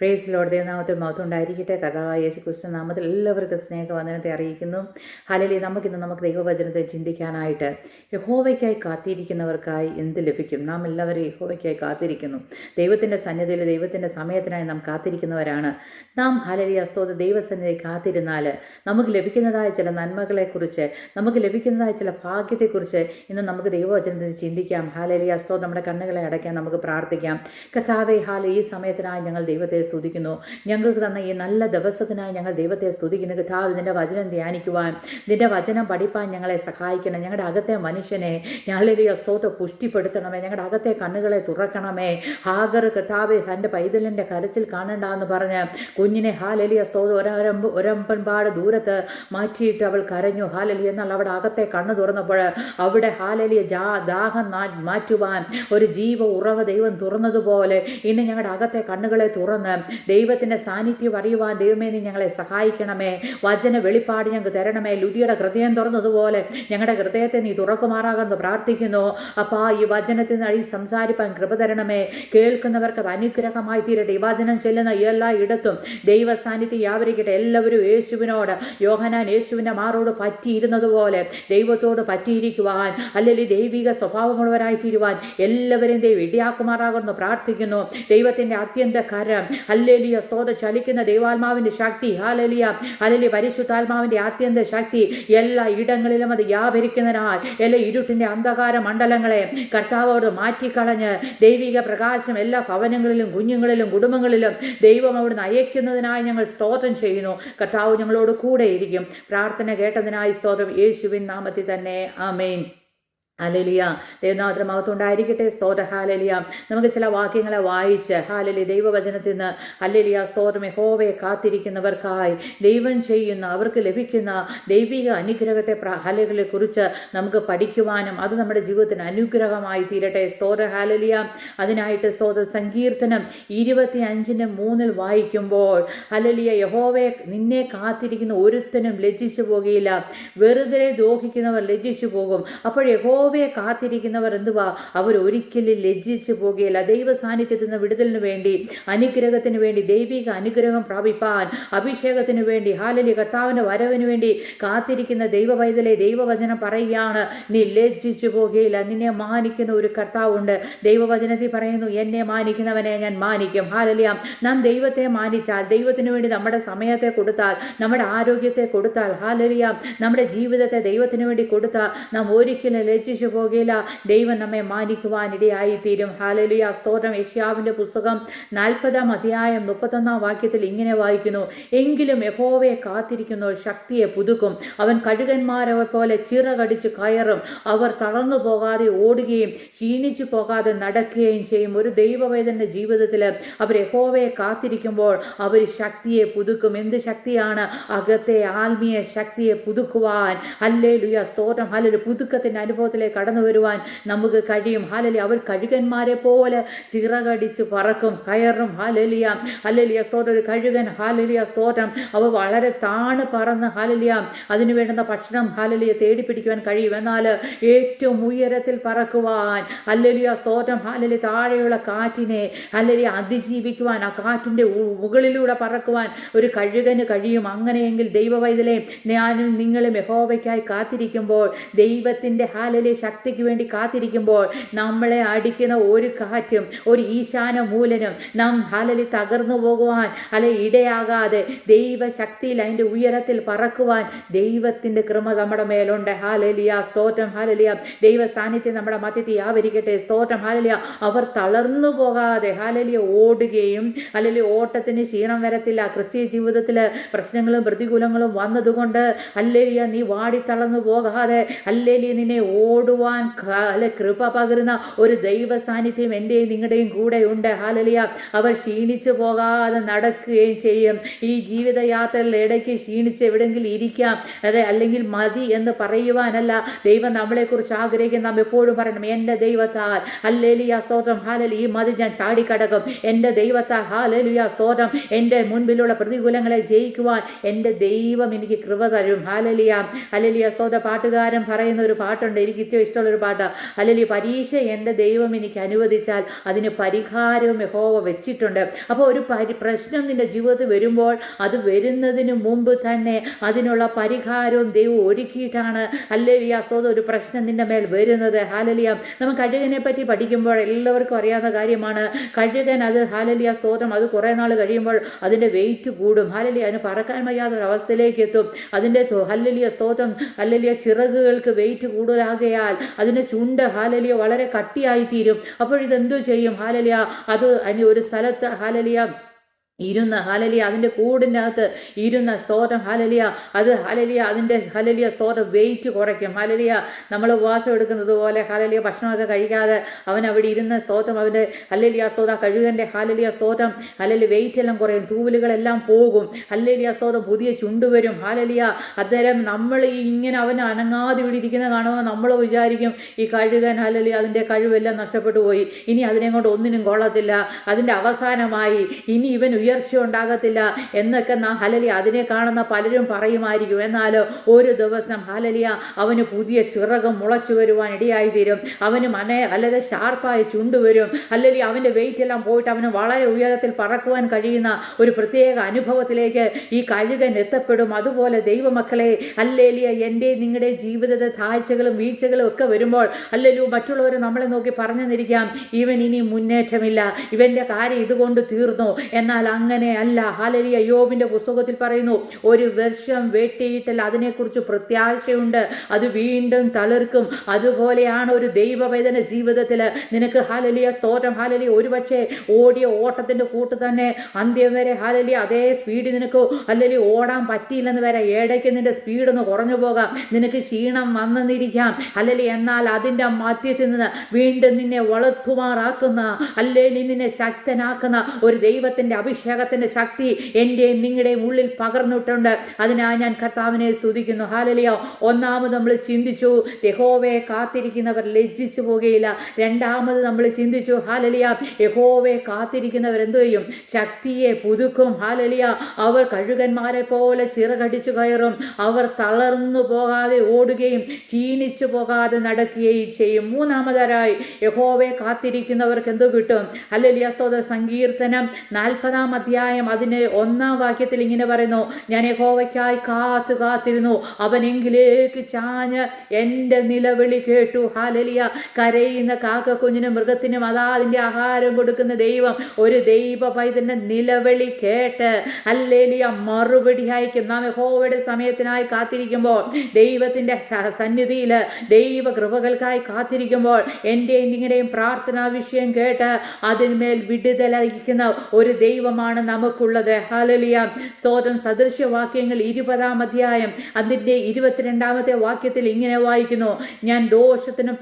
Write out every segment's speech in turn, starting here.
Praise load ദേവനാമത്തിൽ മൗത്തം ഉണ്ടായിരിക്കട്ടെ കഥാവായ യേശു ക്രിസ്തു നാമത്തിൽ എല്ലാവർക്കും സ്നേഹവന്ദനത്തെ അറിയിക്കുന്നു. ഹലലി നമുക്കിന്ന് നമുക്ക് ദൈവവചനത്തെ ചിന്തിക്കാനായിട്ട് യഹോവയ്ക്കായി കാത്തിരിക്കുന്നവർക്കായി എന്ത് ലഭിക്കും? നാം എല്ലാവരും യഹോവയ്ക്കായി കാത്തിരിക്കുന്നു. ദൈവത്തിന്റെ സന്നിധിയിൽ ദൈവത്തിന്റെ സമയത്തിനായി നാം കാത്തിരിക്കുന്നവരാണ്. നാം ഹലലി അസ്തോത് ദൈവസന്നിധി കാത്തിരുന്നാൽ നമുക്ക് ലഭിക്കുന്നതായ ചില നന്മകളെക്കുറിച്ച് നമുക്ക് ലഭിക്കുന്നതായ ചില ഭാഗ്യത്തെക്കുറിച്ച് ഇന്ന് നമുക്ക് ദൈവവചനത്തിൽ ചിന്തിക്കാം. ഹാലലി അസ്തോ നമ്മുടെ കണ്ണുകളെ അടയ്ക്കാൻ നമുക്ക് പ്രാർത്ഥിക്കാം. കർത്താവെ ഹാല ഈ സമയത്തിനായി ഞങ്ങൾ ദൈവത്തെ സ്തുതിക്കുന്നു. ഞങ്ങൾക്ക് തന്ന ഈ നല്ല ദിവസത്തിനായി ഞങ്ങൾ ദൈവത്തെ സ്തുതിക്കുന്നു. കഥാവ് നിന്റെ വചനം ധ്യാനിക്കുവാൻ നിന്റെ വചനം പഠിപ്പാൻ ഞങ്ങളെ സഹായിക്കണം ഞങ്ങളുടെ അകത്തെ മനുഷ്യനെ ഞങ്ങളുടെ സ്തോത്ര പുഷ്ടിപ്പെടുത്തണമേ. ഞങ്ങളുടെ അകത്തെ കണ്ണുകളെ തുറക്കണമേ. ഹാഗർ കഥാവ് തന്റെ പൈതലിന്റെ കരച്ചിൽ കാണണ്ടെന്ന് പറഞ്ഞ് കുഞ്ഞിനെ ഹാലലിയ സ്തോത്ര ഒരമ്പ് ഒരമ്പൻപാട് ദൂരത്ത് മാറ്റിയിട്ട് അവൾ കരഞ്ഞു. ഹാലലി എന്നാൽ അവിടെ അകത്തെ കണ്ണ് തുറന്നപ്പോൾ അവിടെ ഹാലലിയ ജാ ദാഹം മാറ്റുവാൻ ഒരു ജീവ ഉറവ ദൈവം തുറന്നതുപോലെ ഇന്ന് ഞങ്ങളുടെ അകത്തെ കണ്ണുകളെ തുറന്ന് ദൈവത്തിന്റെ സാന്നിധ്യം അറിയുവാൻ ദൈവമേ നീ ഞങ്ങളെ സഹായിക്കണമേ. വചന വെളിപ്പാട് ഞങ്ങൾക്ക് തരണമേ. ലുതിയുടെ ഹൃദയം തുറന്നതുപോലെ ഞങ്ങളുടെ ഹൃദയത്തെ നീ തുറക്കുമാറാകുന്നു പ്രാർത്ഥിക്കുന്നു. അപ്പാ ഈ വചനത്തിൽ നിന്ന് സംസാരിപ്പാൻ കൃപ തരണമേ. കേൾക്കുന്നവർക്ക് അത് അനുഗ്രഹമായി തീരട്ടെ ഈ വചനം ചെല്ലുന്ന എല്ലാ ഇടത്തും ദൈവ സാന്നിധ്യം യാവരിക്കട്ടെ എല്ലാവരും യേശുവിനോട് യോഹനാൻ യേശുവിന്റെ മാറോട് പറ്റിയിരുന്നതുപോലെ ദൈവത്തോട് പറ്റിയിരിക്കുവാൻ അല്ലെങ്കിൽ ദൈവിക സ്വഭാവമുള്ളവരായി തീരുവാൻ എല്ലാവരെയും ദൈവം ഇടിയാക്കുമാറാകുന്നു പ്രാർത്ഥിക്കുന്നു. ദൈവത്തിന്റെ അത്യന്ത കരം അല്ലേലിയ സ്തോത ചലിക്കുന്ന ദൈവാത്മാവിന്റെ ശക്തി ഹാലലിയ അല്ലെ പരിശുദ്ധാത്മാവിന്റെ ആത്യന്ത ശക്തി എല്ലാ ഇടങ്ങളിലും അത് വ്യാപരിക്കുന്നതിനാൽ എല്ലാ ഇരുട്ടിന്റെ അന്ധകാര മണ്ഡലങ്ങളെ കർത്താവോട് മാറ്റിക്കളഞ്ഞ് ദൈവിക പ്രകാശം എല്ലാ ഭവനങ്ങളിലും കുഞ്ഞുങ്ങളിലും കുടുംബങ്ങളിലും ദൈവം അവിടുന്ന് അയക്കുന്നതിനായി ഞങ്ങൾ സ്തോത്രം ചെയ്യുന്നു. കർത്താവ് ഞങ്ങളോട് കൂടെയിരിക്കും പ്രാർത്ഥന കേട്ടതിനായി സ്തോത്രം. യേശുവിൻ നാമത്തിൽ തന്നെ. ആമേൻ. ഹാലലിയ ദൈവനാഥന മഹത്വം ഉണ്ടായിരിക്കട്ടെ സ്തോത്ര. ഹാലലിയ നമുക്ക് ചില വാക്യങ്ങളെ വായിച്ച് ഹാലലി ദൈവവചനത്തിൽ നിന്ന് ഹല്ലലിയ സ്തോത്രമേ ഹോവയെ കാത്തിരിക്കുന്നവർക്കായി ദൈവം ചെയ്യുന്ന അവർക്ക് ലഭിക്കുന്ന ദൈവിക അനുഗ്രഹത്തെ ഹലകളെ കുറിച്ച് നമുക്ക് പഠിക്കുവാനും അത് നമ്മുടെ ജീവിതത്തിന് അനുഗ്രഹമായി തീരട്ടെ. സ്തോത്ര. ഹാലലിയ അതിനായിട്ട് സ്തോത്ര. സങ്കീർത്തനം ഇരുപത്തി അഞ്ചിന് മൂന്നിൽ വായിക്കുമ്പോൾ ഹലലിയ യഹോവയെ നിന്നെ കാത്തിരിക്കുന്ന ഒരുത്തനും ലജ്ജിച്ചു പോകുകയില്ല വെറുതെ ദ്രോഹിക്കുന്നവർ ലജ്ജിച്ചു പോകും. അപ്പോൾ യഹോവയെ കാത്തിരിക്കുന്നവർ എന്തുവാ? അവർ ഒരിക്കലും ലജ്ജിച്ചു പോകുകയില്ല. ദൈവ സാന്നിധ്യത്തിൽ നിന്ന് വിടുതലിന് വേണ്ടി അനുഗ്രഹത്തിന് വേണ്ടി ദൈവിക അനുഗ്രഹം പ്രാപിപ്പാൻ അഭിഷേകത്തിന് വേണ്ടി ഹാലലി കർത്താവിന്റെ വരവിന് വേണ്ടി കാത്തിരിക്കുന്ന ദൈവ പൈതലെ ദൈവവചനം പറയുകയാണ്. നീ ലജ്ജിച്ചു പോകുകയില്ല. നിന്നെ മാനിക്കുന്ന ഒരു കർത്താവുണ്ട്. ദൈവവചനത്തിൽ പറയുന്നു എന്നെ മാനിക്കുന്നവനെ ഞാൻ മാനിക്കും. ഹാലലിയ. നാം ദൈവത്തെ മാനിച്ചാൽ ദൈവത്തിന് വേണ്ടി നമ്മുടെ സമയത്തെ കൊടുത്താൽ നമ്മുടെ ആരോഗ്യത്തെ കൊടുത്താൽ ഹാലലിയ. നമ്മുടെ ജീവിതത്തെ ദൈവത്തിന് വേണ്ടി കൊടുത്താൽ നാം ഒരിക്കലും ലജ്ജിച്ചു പോകില്ല ദൈവം നമ്മെ മാനിക്കുവാനിടയായിത്തീരും ഹാലലിയ സ്തോത്രം. യശ്യാവിന്റെ പുസ്തകം നാൽപ്പതാം അധ്യായം മുപ്പത്തൊന്നാം വാക്യത്തിൽ ഇങ്ങനെ വായിക്കുന്നു. എങ്കിലും യഹോവയെ കാത്തിരിക്കുന്നവർ ശക്തിയെ പുതുക്കും. അവൻ കഴുകന്മാരെ പോലെ ചിറകടിച്ച് കയറും. അവർ തളർന്നു പോകാതെ ഓടുകയും ക്ഷീണിച്ചു പോകാതെ നടക്കുകയും ചെയ്യും. ഒരു ദൈവവേദന്റെ ജീവിതത്തിൽ അവർ യഹോവയെ കാത്തിരിക്കുമ്പോൾ അവർ ശക്തിയെ പുതുക്കും. എന്ത് ശക്തിയാണ്? അകത്തെ ആത്മീയ ശക്തിയെ പുതുക്കുവാൻ. അല്ലേ ലുയ സ്തോത്രം പുതുക്കത്തിന്റെ പുതുക്കത്തിന്റെ അനുഭവത്തിലേക്ക് കടന്നു വരുവാൻ നമുക്ക് കഴിയും. ഹാലലി അവർ കഴുകന്മാരെ പോലെ ചിറകടിച്ച് പറക്കും കയറും. ഹാലലിയ ഹലലിയ സ്തോത്രം. കഴുകൻ ഹാലലിയ സ്തോത്രം. അവ വളരെ താണ് പറന്ന് ഹാലലിയ അതിനു വേണ്ടുന്ന ഭക്ഷണം ഹാലലിയ തേടിപ്പിടിക്കുവാൻ കഴിയും. എന്നാൽ ഏറ്റവും ഉയരത്തിൽ പറക്കുവാൻ ഹല്ലലിയ സ്തോത്രം. ഹാലലി താഴെയുള്ള കാറ്റിനെ ഹല്ലലിയ അതിജീവിക്കുവാൻ ആ കാറ്റിന്റെ മുകളിലൂടെ പറക്കുവാൻ ഒരു കഴുകന് കഴിയും. അങ്ങനെയെങ്കിൽ ദൈവവൈതലെ ഞാനും നിങ്ങളും യഹോവയ്ക്കായി കാത്തിരിക്കുമ്പോൾ ദൈവത്തിന്റെ ഹാലലി ശക്തിക്ക് വേണ്ടി കാത്തിരിക്കുമ്പോൾ നമ്മളെ അടിക്കുന്ന ഒരു കാറ്റും ഒരു ഈശാന മൂലനും നാം ഹലലി തകർന്നു പോകുവാൻ അല്ലെ ഇടയാകാതെ ദൈവശക്തിയിൽ അതിന്റെ ഉയരത്തിൽ പറക്കുവാൻ ദൈവത്തിന്റെ കൃപ നമ്മുടെ മേലുണ്ട്. ഹാലലിയ. സ്തോത്രം. ഹാലലിയ. ദൈവ സാന്നിധ്യം നമ്മുടെ മധ്യത്തിൽ ആവരിക്കട്ടെ. സ്തോത്രം. ഹാലലിയ. അവർ തളർന്നു പോകാതെ ഹാലലിയ ഓടുകയും അല്ലെങ്കിൽ ഓട്ടത്തിന് ക്ഷീണം വരത്തില്ല. ക്രിസ്തീയ ജീവിതത്തിൽ പ്രശ്നങ്ങളും പ്രതികൂലങ്ങളും വന്നതുകൊണ്ട് അല്ലേലിയ നീ വാടി തളർന്നു പോകാതെ അല്ലേലിയ നിന്നെ ഓടുവാൻ ക- കാല കൃപ പകരുന്ന ഒരു ദൈവ സാന്നിധ്യം എന്റെയും നിങ്ങളുടെയും കൂടെ ഉണ്ട്. ഹാലലിയ അവർ ക്ഷീണിച്ചു പോകാതെ നടക്കുകയും ചെയ്യും. ഈ ജീവിതയാത്രയിൽ ഇടയ്ക്ക് ക്ഷീണിച്ച് എവിടെയെങ്കിലും ഇരിക്കാം. അതെ അല്ലെങ്കിൽ മതി എന്ന് പറയുവാനല്ല ദൈവം നമ്മളെക്കുറിച്ച് ആഗ്രഹിക്കുന്ന നാം എപ്പോഴും പറയണം എന്റെ ദൈവത്താൽ. ഹല്ലേലിയ സ്തോത്രം. ഹാലലി ഈ മതി ഞാൻ ചാടിക്കടക്കും. എന്റെ ദൈവത്താൽ. ഹാലലിയ സ്തോത്രം. എന്റെ മുൻപിലുള്ള പ്രതികൂലങ്ങളെ ജയിക്കുവാൻ എന്റെ ദൈവം എനിക്ക് കൃപ തരും. ഹാലലിയ ഹലലിയ സ്തോത്ര. പാട്ടുകാരൻ പറയുന്ന ഒരു പാട്ടുണ്ട് എനിക്ക് ഏറ്റവും ഇഷ്ടമുള്ളൊരു പാട്ടാണ് അല്ലെങ്കിൽ പരീക്ഷ എന്റെ ദൈവം എനിക്ക് അനുവദിച്ചാൽ അതിന് പരിഹാരവും യഹോവ വെച്ചിട്ടുണ്ട്. അപ്പോൾ ഒരു പരി പ്രശ്നം നിന്റെ ജീവിതത്തിൽ വരുമ്പോൾ അത് വരുന്നതിന് മുമ്പ് തന്നെ അതിനുള്ള പരിഹാരവും ദൈവം ഒരുക്കിയിട്ടാണ് അല്ലേലിയ സ്തോത്രം ഒരു പ്രശ്നം നിന്റെ മേൽ വരുന്നത്. ഹാലലിയ നമ്മൾ കഴുകനെ പറ്റി പഠിക്കുമ്പോൾ എല്ലാവർക്കും അറിയാവുന്ന കാര്യമാണ്. കഴുകൻ അത് ഹാലലിയ സ്തോത്രം അത് കുറേ നാൾ കഴിയുമ്പോൾ അതിന്റെ വെയിറ്റ് കൂടും. ഹാലലിയ അതിന് പറക്കാൻ വയ്യാത്ത ഒരു അവസ്ഥയിലേക്ക് എത്തും. അതിന്റെ ഹല്ലലിയ സ്തോത്രം ഹല്ലലിയ ചിറകുകൾക്ക് വെയിറ്റ് കൂടുതലാകയാൽ അതിന്റെ ചുണ്ട് ഹാലലിയ വളരെ കട്ടിയായി തീരും അപ്പോൾ ഇതെന്തു ചെയ്യും? ഹാലലിയ അത് ഒരു സ്ഥലത്ത് ഹാലലിയ ഇരുന്ന ഹലലിയ അതിന്റെ കൂടിനകത്ത് ഇരുന്ന സ്തോത്രം ഹലലിയ അത് ഹലലിയ അതിന്റെ ഹലലിയ സ്തോത്രം വെയിറ്റ് കുറയ്ക്കും. ഹലലിയ നമ്മൾ ഉപവാസം എടുക്കുന്നത് പോലെ ഹലലിയ ഭക്ഷണമൊക്കെ കഴിക്കാതെ അവൻ അവിടെ ഇരുന്ന സ്തോത്രം അവന്റെ ഹലലിയ സ്തോത്രം കഴുകന്റെ ഹലലിയ സ്തോത്രം ഹലലി വെയിറ്റ് എല്ലാം കുറയും. തൂവലുകളെല്ലാം പോകും. ഹലലിയ സ്തോത്രം പുതിയ ചുണ്ട് വരും. ഹലലിയ അന്നേരം നമ്മൾ ഇങ്ങനെ അവൻ അനങ്ങാതെ ഇവിടെ ഇരിക്കുന്ന കാണുമ്പോൾ നമ്മൾ വിചാരിക്കും ഈ കഴുകൻ ഹലലിയ അതിന്റെ കഴിവെല്ലാം നഷ്ടപ്പെട്ടു പോയി. ഇനി അതിനെ കൊണ്ട് ഒന്നിനും കൊള്ളത്തില്ല. അതിന്റെ അവസാനമായി ഇനി ഇവൻ ഉയർച്ച ഉണ്ടാകത്തില്ല എന്നൊക്കെ നാ ഹലലിയ അതിനെ കാണുന്ന പലരും പറയുമായിരിക്കും. എന്നാൽ ഒരു ദിവസം ഹലലിയ അവന് പുതിയ ചിറകം മുളച്ചു വരുവാൻ ഇടയായി തീരും അവന് മന അല്ലെ ഷാർപ്പായ ചുണ്ട് വരും. അല്ലെങ്കിൽ അവന്റെ വെയിറ്റ് എല്ലാം പോയിട്ട് അവന് വളരെ ഉയരത്തിൽ പറക്കുവാൻ കഴിയുന്ന ഒരു പ്രത്യേക അനുഭവത്തിലേക്ക് ഈ കഴുകൻ എത്തപ്പെടും. അതുപോലെ ദൈവമക്കളെ അല്ലേലിയ എന്റെ നിങ്ങളുടെ ജീവിതത്തെ താഴ്ചകളും വീഴ്ചകളും ഒക്കെ വരുമ്പോൾ അല്ലല്ലോ മറ്റുള്ളവർ നമ്മളെ നോക്കി പറഞ്ഞു തന്നിരിക്കാം ഇവൻ ഇനി മുന്നേറ്റമില്ല. ഇവന്റെ കാര്യം ഇതുകൊണ്ട് തീർന്നു. എന്നാൽ അങ്ങനെ അല്ല ഹാലലിയ യോബിന്റെ പുസ്തകത്തിൽ പറയുന്നു ഒരു വർഷം വെട്ടിയിട്ടല്ല. അതിനെക്കുറിച്ച് പ്രത്യാശയുണ്ട്. അത് വീണ്ടും തളിർക്കും. അതുപോലെയാണ് ഒരു ദൈവവേദന ജീവിതത്തിൽ നിനക്ക് ഹാലലിയ സ്തോത്രം. ഹാലലിയ ഒരുപക്ഷെ ഓടിയ ഓട്ടത്തിന്റെ കൂട്ട് തന്നെ അന്ത്യം വരെ ഹാലലിയ അതേ സ്പീഡ് നിനക്ക് അല്ലെങ്കിൽ ഓടാൻ പറ്റിയില്ലെന്ന് വരെ ഏടയ്ക്ക് നിന്റെ സ്പീഡ് ഒന്ന് കുറഞ്ഞു പോകാം. നിനക്ക് ക്ഷീണം വന്നെന്നിരിക്കാം അല്ലെങ്കിൽ എന്നാൽ അതിന്റെ മധ്യത്തിൽ നിന്ന് വീണ്ടും നിന്നെ വളർത്തുമാറാക്കുന്ന അല്ലെങ്കിൽ നിന്നെ ശക്തനാക്കുന്ന ഒരു ദൈവത്തിന്റെ അഭിഷേകത്തിന്റെ ശക്തി എന്റെയും നിങ്ങളുടെയും ഉള്ളിൽ പകർന്നിട്ടുണ്ട് അതിനായി ഞാൻ കർത്താവിനെ സ്തുതിക്കുന്നു. ഹാലലിയോ. ഒന്നാമത് നമ്മൾ ചിന്തിച്ചു യഹോവയെ കാത്തിരിക്കുന്നവർ ലജ്ജിച്ചു പോകുകയില്ല രണ്ടാമത് നമ്മൾ ചിന്തിച്ചു ഹാലലിയ യഹോവയെ കാത്തിരിക്കുന്നവർ എന്തു ചെയ്യും? ശക്തിയെ പുതുക്കും. ഹാലലിയ. അവർ കഴുകന്മാരെ പോലെ ചിറകടിച്ചു കയറും. അവർ തളർന്നു പോകാതെ ഓടുകയും ക്ഷീണിച്ചു പോകാതെ നടക്കുകയും ചെയ്യും. മൂന്നാമതായി യഹോവയെ കാത്തിരിക്കുന്നവർക്ക് എന്തു കിട്ടും? ഹലലിയ. സ്തോത്ര. സങ്കീർത്തനം നാൽപ്പതാം അധ്യായം അതിന് ഒന്നാം വാക്യത്തിൽ ഇങ്ങനെ പറയുന്നു ഞാൻ യഹോവയ്ക്കായി കാത്തു കാത്തിരുന്നു. അവനെങ്കിലേക്ക് ചാഞ്ഞ് എന്റെ നിലവിളി കേട്ടു. ഹാലലിയ കരയുന്ന കാക്ക കുഞ്ഞിനും മൃഗത്തിനും അതാ അതിന്റെ ആഹാരം കൊടുക്കുന്ന ദൈവം. ഒരു ദൈവ പൈതന്റെ നിലവിളി കേട്ട് അല്ലേലിയ മറുപടി അയക്കും. നാം യഹോവയുടെ സമയത്തിനായി കാത്തിരിക്കുമ്പോൾ ദൈവത്തിന്റെ സന്നിധിയിൽ ദൈവ കൃപകൾക്കായി കാത്തിരിക്കുമ്പോൾ എന്റെയും നിങ്ങളുടെയും പ്രാർത്ഥനാ വിഷയം കേട്ട് അതിന്മേൽ വിടുതലയിക്കുന്ന ഒരു ദൈവമാണ് നമുക്കുള്ളത്. ഹാലലിയ സ്തോത്രം സദൃശ്യവാക്യങ്ങൾ ഇരുപതാം അധ്യായം. അതിന്റെ ഇരുപത്തിരണ്ടാമത്തെ വാക്യത്തിൽ ഇങ്ങനെ വായിക്കുന്നു. ഞാൻ ദോഷത്തിന്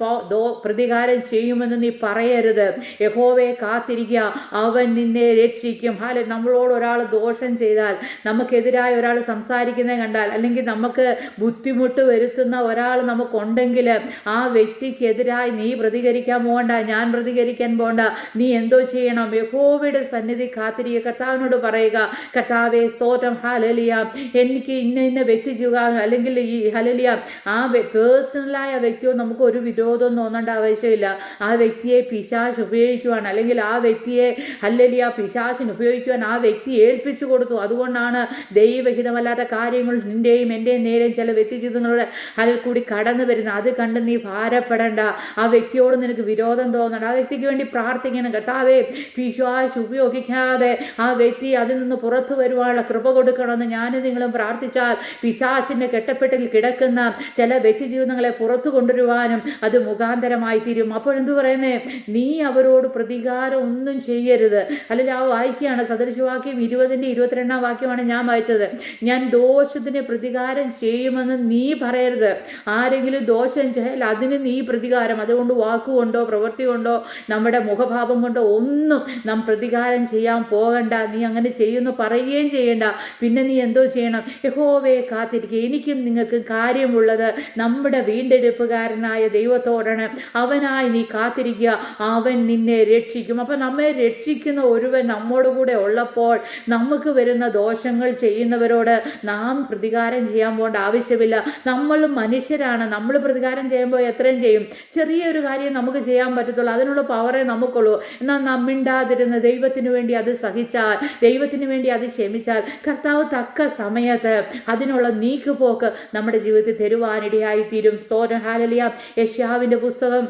പ്രതികാരം ചെയ്യുമെന്ന് നീ പറയരുത്. യഹോവയെ കാത്തിരിക്കുക അവൻ നിന്നെ രക്ഷിക്കും. ഹാല നമ്മളോട് ഒരാൾ ദോഷം ചെയ്താൽ നമുക്കെതിരായ ഒരാൾ സംസാരിക്കുന്നത് കണ്ടാൽ അല്ലെങ്കിൽ നമുക്ക് ബുദ്ധിമുട്ട് വരുത്തുന്ന ഒരാൾ നമുക്കുണ്ടെങ്കിൽ ആ വ്യക്തിക്കെതിരായി നീ പ്രതികരിക്കാൻ പോകണ്ട ഞാൻ പ്രതികരിക്കാൻ പോകണ്ട. നീ എന്തോ ചെയ്യണം? യഹോവയുടെ സന്നിധി കാത്തിരിക്കുക കർത്താവിനോട് പറയുക കർത്താവെ സ്തോത്രം ഹലലിയ എനിക്ക് ഇന്ന ഇന്ന വ്യക്തി ചെയ്യുക അല്ലെങ്കിൽ ഈ ഹലലിയ ആ പേഴ്സണലായ വ്യക്തിയോ നമുക്ക് ഒരു വിരോധം തോന്നേണ്ട ആവശ്യമില്ല. ആ വ്യക്തിയെ പിശാശ് ഉപയോഗിക്കുവാണ് അല്ലെങ്കിൽ ആ വ്യക്തിയെ ഹല്ലലിയ പിശാശിന് ഉപയോഗിക്കുവാൻ ആ വ്യക്തി ഏൽപ്പിച്ചു കൊടുത്തു. അതുകൊണ്ടാണ് ദൈവഹിതമല്ലാത്ത കാര്യങ്ങൾ നിന്റെയും എന്റെയും നേരെയും ചില വ്യക്തി ജീവിതങ്ങളുടെ അതിൽ കൂടി കടന്നു വരുന്നത്. അത് കണ്ട് നീ ഭാരപ്പെടേണ്ട. ആ വ്യക്തിയോട് നിനക്ക് വിരോധം തോന്നണ്ട. ആ വ്യക്തിക്ക് വേണ്ടി പ്രാർത്ഥിക്കണം. കർത്താവേ പിശാശ് ഉപയോഗിക്കാതെ വ്യക്തി അതിൽ നിന്ന് പുറത്തു വരുവാനുള്ള കൃപ കൊടുക്കണമെന്ന് ഞാൻ നിങ്ങളും പ്രാർത്ഥിച്ചാൽ പിശാശിന്റെ കെട്ടപ്പെട്ടിൽ കിടക്കുന്ന ചില വ്യക്തി ജീവിതങ്ങളെ പുറത്തു കൊണ്ടുവരുവാനും അത് മുഖാന്തരമായി തീരും. അപ്പോഴെന്തു പറയുന്നേ? നീ അവരോട് പ്രതികാരം ഒന്നും ചെയ്യരുത്. അല്ലെങ്കിൽ ആ വായിക്കുകയാണ് സദൃശവാക്യം ഇരുപതിന്റെ ഇരുപത്തിരണ്ടാം വാക്യമാണ് ഞാൻ വായിച്ചത്. ഞാൻ ദോഷത്തിന് പ്രതികാരം ചെയ്യുമെന്ന് നീ പറയരുത്. ആരെങ്കിലും ദോഷം ചെയ്താൽ അതിന് നീ പ്രതികാരം. അതുകൊണ്ട് വാക്കുകൊണ്ടോ പ്രവൃത്തി കൊണ്ടോ നമ്മുടെ മുഖഭാവം കൊണ്ടോ ഒന്നും നാം പ്രതികാരം ചെയ്യാൻ പോകണ്ട. പോകണ്ട നീ അങ്ങനെ ചെയ്യുന്നു പറയുകയും ചെയ്യേണ്ട. പിന്നെ നീ എന്തോ ചെയ്യണം? യഹോവയെ കാത്തിരിക്കുക. എനിക്കും നിങ്ങൾക്ക് കാര്യമുള്ളത് നമ്മുടെ വീണ്ടെടുപ്പുകാരനായ ദൈവത്തോടാണ്. അവനായി നീ കാത്തിരിക്കുക. അവൻ നിന്നെ രക്ഷിക്കും. അപ്പം നമ്മെ രക്ഷിക്കുന്ന ഒരുവൻ നമ്മോട് കൂടെ ഉള്ളപ്പോൾ നമുക്ക് വരുന്ന ദോഷങ്ങൾ ചെയ്യുന്നവരോട് നാം പ്രതികാരം ചെയ്യാൻ പോകേണ്ട ആവശ്യമില്ല. നമ്മൾ മനുഷ്യരാണ്. നമ്മൾ പ്രതികാരം ചെയ്യുമ്പോൾ എത്രയും ചെയ്യും. ചെറിയൊരു കാര്യം നമുക്ക് ചെയ്യാൻ പറ്റത്തുള്ളൂ. അതിനുള്ള പവറേ നമുക്കുള്ളൂ. എന്നാൽ നമ്മിണ്ടാതിരുന്ന ദൈവത്തിന് വേണ്ടി അത് സഹിച്ചാൽ ദൈവത്തിന് വേണ്ടി അത് ക്ഷമിച്ചാൽ കർത്താവ് തക്ക സമയത്ത് അതിനുള്ള നീക്കുപോക്ക് നമ്മുടെ ജീവിതത്തിൽ തരുവാനിടയായി തീരും സ്തോരം ഹാലലിയ. യശ്യാവിന്റെ പുസ്തകം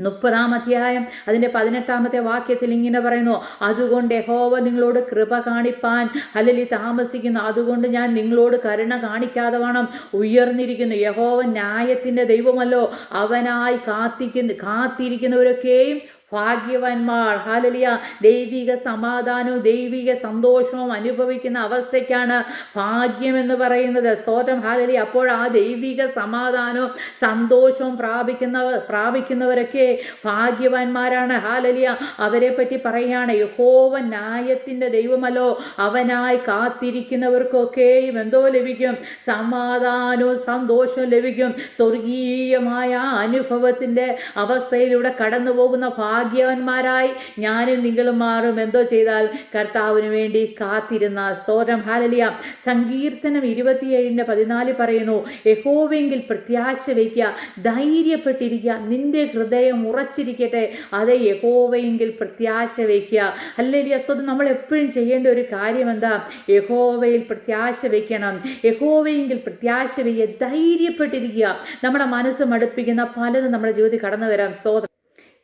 മുപ്പതാം അധ്യായം അതിന്റെ പതിനെട്ടാമത്തെ വാക്യത്തിൽ ഇങ്ങനെ പറയുന്നു അതുകൊണ്ട് യഹോവ നിങ്ങളോട് കൃപ കാണിപ്പാൻ അല്ലെങ്കിൽ താമസിക്കുന്നു. അതുകൊണ്ട് ഞാൻ നിങ്ങളോട് കരുണ കാണിക്കാതെ വേണം ഉയർന്നിരിക്കുന്നു. യഹോവ ന്യായത്തിന്റെ ദൈവമല്ലോ. അവനായി കാത്തിക്കുന്ന കാത്തിരിക്കുന്നവരൊക്കെയും ഭാഗ്യവാന്മാർ. ഹാലലിയ. ദൈവിക സമാധാനവും ദൈവിക സന്തോഷവും അനുഭവിക്കുന്ന അവസ്ഥയ്ക്കാണ് ഭാഗ്യം എന്ന് പറയുന്നത്. സ്തോത്രം. ഹാലലി അപ്പോൾ ആ ദൈവിക സമാധാനവും സന്തോഷവും പ്രാപിക്കുന്നവർ പ്രാപിക്കുന്നവരൊക്കെ ഭാഗ്യവാന്മാരാണ്. ഹാലലിയ. അവരെ പറ്റി പറയുകയാണ് യഹോവ ന്യായത്തിന്റെ ദൈവമല്ലോ. അവനായി കാത്തിരിക്കുന്നവർക്കൊക്കെയും എന്തോ ലഭിക്കും. സമാധാനവും സന്തോഷവും ലഭിക്കും. സ്വർഗീയമായ അനുഭവത്തിന്റെ അവസ്ഥയിലൂടെ കടന്നു പോകുന്ന ഭാഗ്യവന്മാരായി ഞാനും നിങ്ങളും മാറും. എന്തോ ചെയ്താൽ കർത്താവിന് വേണ്ടി കാത്തിരുന്ന സ്തോത്രം. ഹാലലിയ സങ്കീർത്തനം ഇരുപത്തിയേഴിന്റെ പതിനാല് പറയുന്നു യഹോവെങ്കിൽ പ്രത്യാശ വയ്ക്കുക ധൈര്യപ്പെട്ടിരിക്കുക നിന്റെ ഹൃദയം ഉറച്ചിരിക്കട്ടെ അതെ യഹോവയെങ്കിൽ പ്രത്യാശ വയ്ക്കുക ഹല്ലലിയ. സ്തോത്രം. നമ്മൾ എപ്പോഴും ചെയ്യേണ്ട ഒരു കാര്യം എന്താ? യഹോവയിൽ പ്രത്യാശ വയ്ക്കണം. യഹോവയെങ്കിൽ പ്രത്യാശ വയ്ക്കുക ധൈര്യപ്പെട്ടിരിക്കുക നമ്മുടെ മനസ്സ് മടുപ്പിക്കുന്ന പലതും നമ്മുടെ ജീവിതത്തിൽ കടന്നു വരാം സ്തോത്രം.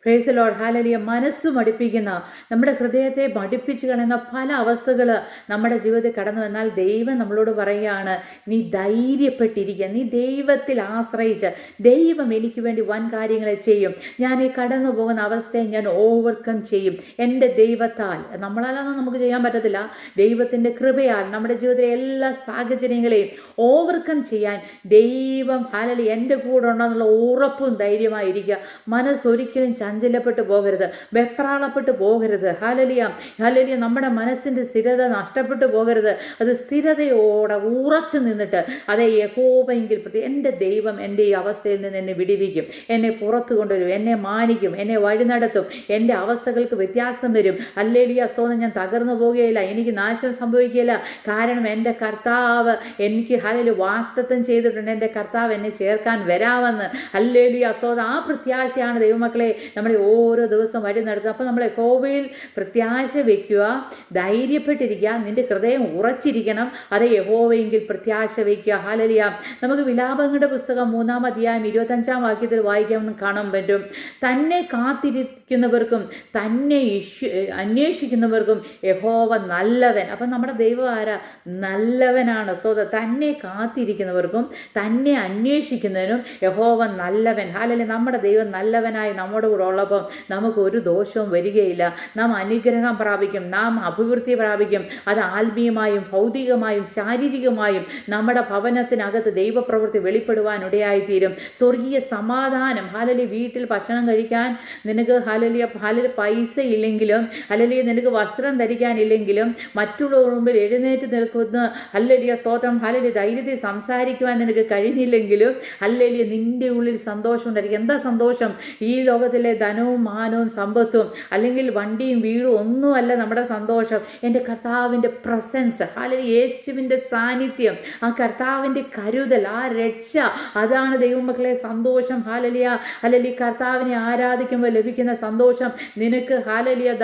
പ്രേസ് ലോഡ് ഹാലലിയ മനസ്സ് മടിപ്പിക്കുന്ന നമ്മുടെ ഹൃദയത്തെ മടിപ്പിച്ച് കളയുന്ന പല അവസ്ഥകൾ നമ്മുടെ ജീവിതത്തിൽ കടന്നു വന്നാൽ ദൈവം നമ്മളോട് പറയുകയാണ് നീ ധൈര്യപ്പെട്ടിരിക്കുക. നീ ദൈവത്തിൽ ആശ്രയിച്ച് ദൈവം എനിക്ക് വേണ്ടി വൻ കാര്യങ്ങളെ ചെയ്യും. ഞാൻ ഈ കടന്നു പോകുന്ന അവസ്ഥയെ ഞാൻ ഓവർകം ചെയ്യും. എന്റെ ദൈവത്താൽ. നമ്മളാലൊന്നും നമുക്ക് ചെയ്യാൻ പറ്റത്തില്ല. ദൈവത്തിന്റെ കൃപയാൽ നമ്മുടെ ജീവിതത്തിലെ എല്ലാ സാഹചര്യങ്ങളെയും ഓവർകം ചെയ്യാൻ ദൈവം ഹാലലി എന്റെ കൂടെ ഉണ്ടെന്നുള്ള ഉറപ്പും ധൈര്യമായിരിക്കുക. മനസ്സൊരിക്കലും ചഞ്ചലപ്പെട്ടു പോകരുത് വെപ്രാളപ്പെട്ടു പോകരുത്. ഹാലലിയ ഹാലലിയ നമ്മുടെ മനസ്സിന്റെ സ്ഥിരത നഷ്ടപ്പെട്ടു പോകരുത്. അത് സ്ഥിരതയോടെ ഉറച്ചു നിന്നിട്ട് അതേ യഹോവെങ്കിൽ പ്രതി എന്റെ ദൈവം എന്റെ ഈ അവസ്ഥയിൽ നിന്ന് എന്നെ വിടിവിക്കും. എന്നെ പുറത്തു കൊണ്ടുവരും എന്നെ മാനിക്കും എന്നെ വഴി നടത്തും. എന്റെ അവസ്ഥകൾക്ക് വ്യത്യാസം വരും. അല്ലേലിയ സ്തോന്ന് ഞാൻ തകർന്നു പോകുകയില്ല എനിക്ക് നാശം സംഭവിക്കുകയില്ല. കാരണം എന്റെ കർത്താവ് എനിക്ക് ഹലല് വാക്തത്വം ചെയ്തിട്ടുണ്ട്. എന്റെ കർത്താവ് എന്നെ ചേർക്കാൻ വരാമെന്ന്. അല്ലേലിയ സ്തോന്ന് ആ പ്രത്യാശയാണ് ദൈവമക്കളെ നമ്മളെ ഓരോ ദിവസം വഴി നടത്തുക. അപ്പോൾ നമ്മളെ കോവയിൽ പ്രത്യാശ വയ്ക്കുക ധൈര്യപ്പെട്ടിരിക്കുക നിന്റെ ഹൃദയം ഉറച്ചിരിക്കണം. അത് യഹോവയെങ്കിൽ പ്രത്യാശ വയ്ക്കുക ഹാലലിയ നമുക്ക് വിലാപങ്ങളുടെ പുസ്തകം മൂന്നാം അധ്യായം ഇരുപത്തഞ്ചാം വാക്യത്തിൽ വായിക്കാൻ കാണാൻ പറ്റും. തന്നെ കാത്തിരിക്കുന്നവർക്കും തന്നെ ഇഷ്യു അന്വേഷിക്കുന്നവർക്കും യഹോവ നല്ലവൻ. അപ്പം നമ്മുടെ ദൈവം ആരാ? നല്ലവനാണ്. സ്തോത തന്നെ കാത്തിരിക്കുന്നവർക്കും തന്നെ അന്വേഷിക്കുന്നതിനും യഹോവ നല്ലവൻ. ഹാലലി നമ്മുടെ ദൈവം നല്ലവനായി നമ്മുടെ കൂടെ ഉള്ളപ്പം നമുക്ക് ഒരു ദോഷവും വരികയില്ല. നാം അനുഗ്രഹം പ്രാപിക്കും നാം അഭിവൃദ്ധി പ്രാപിക്കും. അത് ആത്മീയമായും ഭൗതികമായും ശാരീരികമായും നമ്മുടെ ഭവനത്തിനകത്ത് ദൈവപ്രവൃത്തി വെളിപ്പെടുവാൻ ഇടയായിത്തീരും. സ്വർഗീയ സമാധാനം. ഹാലലി വീട്ടിൽ ഭക്ഷണം കഴിക്കാൻ നിനക്ക് ഹാലലിയ ഹാലലി പൈസ ഇല്ലെങ്കിലും അല്ലെങ്കിൽ നിനക്ക് വസ്ത്രം ധരിക്കാനില്ലെങ്കിലും മറ്റുള്ളവർ മുമ്പിൽ എഴുന്നേറ്റ് നിൽക്കുന്ന അല്ലലിയ സ്തോത്രം ഹാലലി ധൈര്യത്തിൽ സംസാരിക്കുവാൻ നിനക്ക് കഴിഞ്ഞില്ലെങ്കിലും അല്ലലിയ നിന്റെ ഉള്ളിൽ സന്തോഷം ഉണ്ടായിരിക്കും. എന്താ സന്തോഷം? ഈ ലോകത്തിലെ ധനവും മാനവും സമ്പത്തും അല്ലെങ്കിൽ വണ്ടിയും വീടും ഒന്നുമല്ല നമ്മുടെ സന്തോഷം. എന്റെ കർത്താവിന്റെ പ്രസൻസ് അല്ലെങ്കിൽ യേശുവിന്റെ സാന്നിധ്യം ആ കർത്താവിന്റെ കരുതൽ ആ രക്ഷ അതാണ് ദൈവമക്കളെ സന്തോഷം. ഹാലലിയ അല്ലെങ്കിൽ കർത്താവിനെ ആരാധിക്കുമ്പോൾ ലഭിക്കുന്ന സന്തോഷം. നിനക്ക് ഹാലലിയ